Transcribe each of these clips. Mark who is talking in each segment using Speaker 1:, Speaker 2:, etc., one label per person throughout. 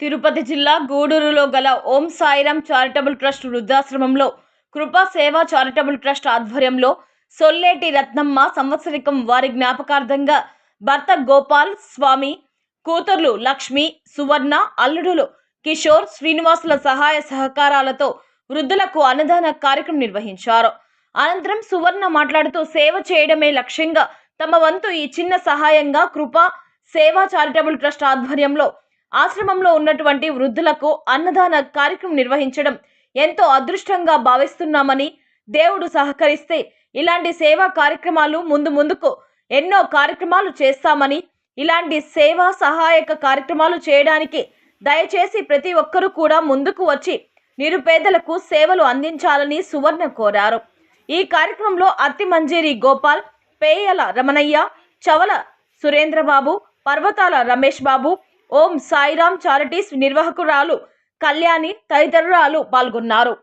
Speaker 1: తిరుపతి జిల్లా గూడూరులో గల ఓం సాయిరామ్ చారిటబుల్ ట్రస్ట్ వృద్ధాశ్రమంలో కృపా సేవా చారిటబుల్ ట్రస్ట్ ఆధ్వర్యంలో సొల్లేటి రత్నమ్మ సంవత్సరికం వారి జ్ఞాపకార్థంగా భర్త గోపాల్ స్వామి కూతుర్లు లక్ష్మి సువర్ణ అల్లుడులు కిషోర్ శ్రీనివాసుల సహాయ సహకారాలతో వృద్ధులకు అన్నదాన కార్యక్రమం నిర్వహించారు. అనంతరం సువర్ణ మాట్లాడుతూ సేవ చేయడమే లక్ష్యంగా తమ వంతు ఈ చిన్న సహాయంగా కృపా సేవా చారిటబుల్ ట్రస్ట్ ఆధ్వర్యంలో ఆశ్రమంలో ఉన్నటువంటి వృద్ధులకు అన్నదాన కార్యక్రమం నిర్వహించడం ఎంతో అదృష్టంగా భావిస్తున్నామని దేవుడు సహకరిస్తే ఇలాంటి సేవా కార్యక్రమాలు ముందు ముందుకు ఎన్నో కార్యక్రమాలు చేస్తామని ఇలాంటి సేవా సహాయక కార్యక్రమాలు చేయడానికి దయచేసి ప్రతి ఒక్కరూ కూడా ముందుకు వచ్చి నిరుపేదలకు సేవలు అందించాలని సువర్ణ కోరారు. ఈ కార్యక్రమంలో అత్తి మంజేరి గోపాల్ పేయల రమణయ్య చవల సురేంద్రబాబు పర్వతాల రమేష్ బాబు ఓం సాయిరామ్ చారిటీస్ నిర్వాహకురాలు కళ్యాణి తదితరురాలు పాల్గొన్నారు.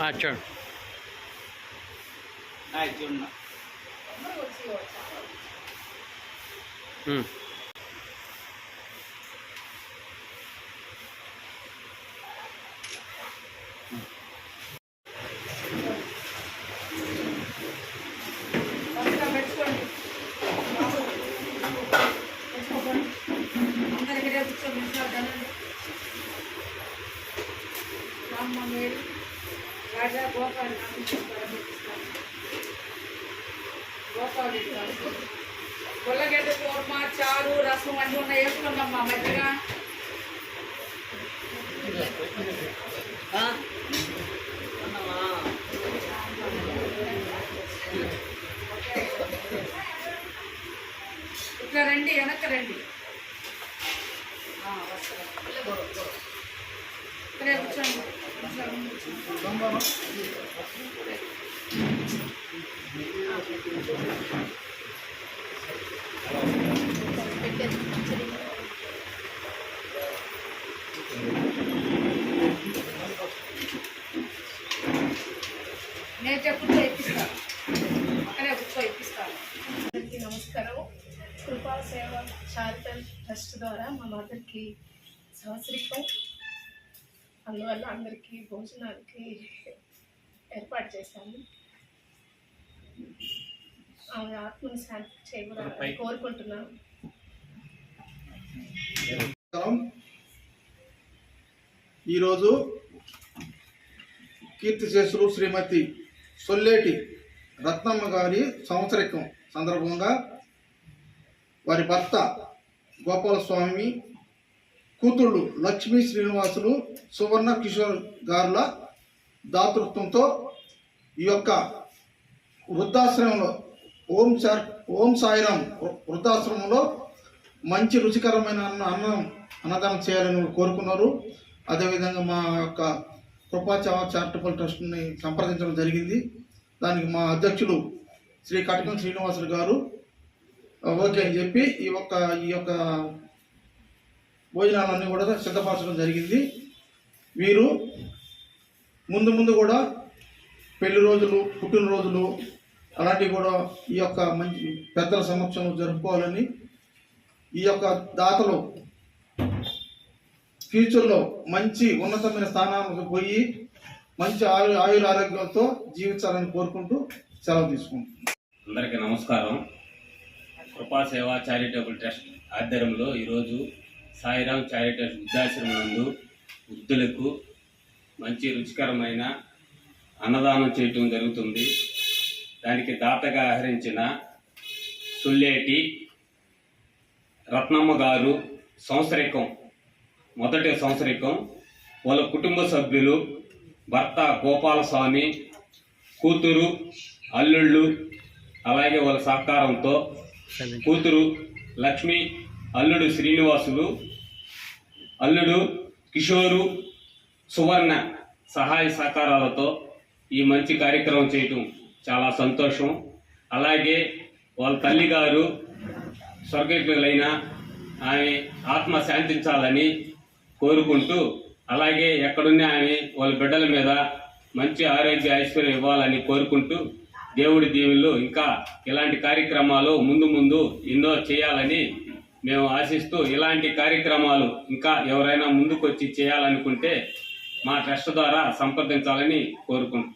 Speaker 2: আচ্ছা।
Speaker 3: হুম। గోపాల్ పుల్లగడ్డ కూర్మ చారు రసం అన్నీ ఉన్నాయి వేసుకున్నామ్మా మధ్యగా ఇట్లా రండి వెనక్కి రండి ఆ, వస్తాను. ఇక్కడే కూర్చోండి నేను చెప్పుతో ఇప్పిస్తాను అక్కడే కూర్చో ఇప్పిస్తాను
Speaker 4: అందరికీ నమస్కారం కృపా సేవ చారిటల్ ట్రస్ట్ ద్వారా మా మదర్కి సంవత్సరికం అందువల్ల అందరికీ భోజనానికి ఏర్పాటు చేశాము ఆమె ఆత్మను శాంతి కోరుకుంటున్నాను.
Speaker 5: ఈరోజు కీర్తిశేషులు శ్రీమతి సొల్లేటి రత్నమ్మ గారి సంవత్సరికం సందర్భంగా వారి భర్త గోపాలస్వామి కూతుళ్ళు లక్ష్మీ శ్రీనివాసులు సువర్ణ కిషోర్ గారుల దాతృత్వంతో ఈ యొక్క వృద్ధాశ్రమంలో ఓం సార్ ఓం సాయిరాం వృద్ధాశ్రమంలో మంచి రుచికరమైన అన్న అన్నం అన్నదానం చేయాలని కోరుకున్నారు. అదేవిధంగా మా యొక్క కృపాచార చారిటబుల్ ట్రస్ట్ని సంప్రదించడం జరిగింది. దానికి మా అధ్యక్షుడు శ్రీ కటకం శ్రీనివాసులు గారు ఓకే అని చెప్పి ఈ యొక్క ఈ యొక్క భోజనాలన్నీ కూడా సిద్ధపరచడం జరిగింది. వీరు ముందు ముందు కూడా పెళ్ళి రోజులు పుట్టినరోజులు అలాంటివి కూడా ఈ యొక్క మంచి పెద్దల సమక్షంలో జరుపుకోవాలని ఈ యొక్క దాతలు ఫ్యూచర్లో మంచి ఉన్నతమైన స్థానాలకు పోయి మంచి ఆయు ఆయుర ఆరోగ్యంతో జీవించాలని కోరుకుంటూ సెలవు తీసుకుంటున్నాను
Speaker 6: అందరికీ నమస్కారం. కృపా సేవ చారిటబుల్ ట్రస్ట్ ఆధ్వర్యంలో ఈరోజు సాయిరామ్ చారిటబుల్ వృద్ధాశ్రమం నందు వృద్ధులకు మంచి రుచికరమైన అన్నదానం చేయటం జరుగుతుంది. దానికి దాతగా ఆహరించిన సుల్లేటి రత్నమ్మ గారు సంవత్సరికం మొదటి సంవత్సరికం వాళ్ళ కుటుంబ సభ్యులు భర్త గోపాలస్వామి కూతురు అల్లుళ్ళు అలాగే వాళ్ళ సహకారంతో కూతురు లక్ష్మి అల్లుడు శ్రీనివాసులు అల్లుడు కిషోరు సువర్ణ సహాయ సహకారాలతో ఈ మంచి కార్యక్రమం చేయటం చాలా సంతోషం. అలాగే వాళ్ళ తల్లి గారు స్వర్గీయులైన ఆమె ఆత్మ శాంతించాలని కోరుకుంటూ అలాగే ఎక్కడున్న ఆమె వాళ్ళ బిడ్డల మీద మంచి ఆరోగ్య ఐశ్వర్యం ఇవ్వాలని కోరుకుంటూ దేవుడి దీవుల్లో ఇంకా ఇలాంటి కార్యక్రమాలు ముందు ముందు ఎన్నో చేయాలని మేము ఆశిస్తూ ఇలాంటి కార్యక్రమాలు ఇంకా ఎవరైనా ముందుకొచ్చి చేయాలనుకుంటే మా ట్రస్ట్ ద్వారా సంప్రదించాలని కోరుకుంటున్నాం.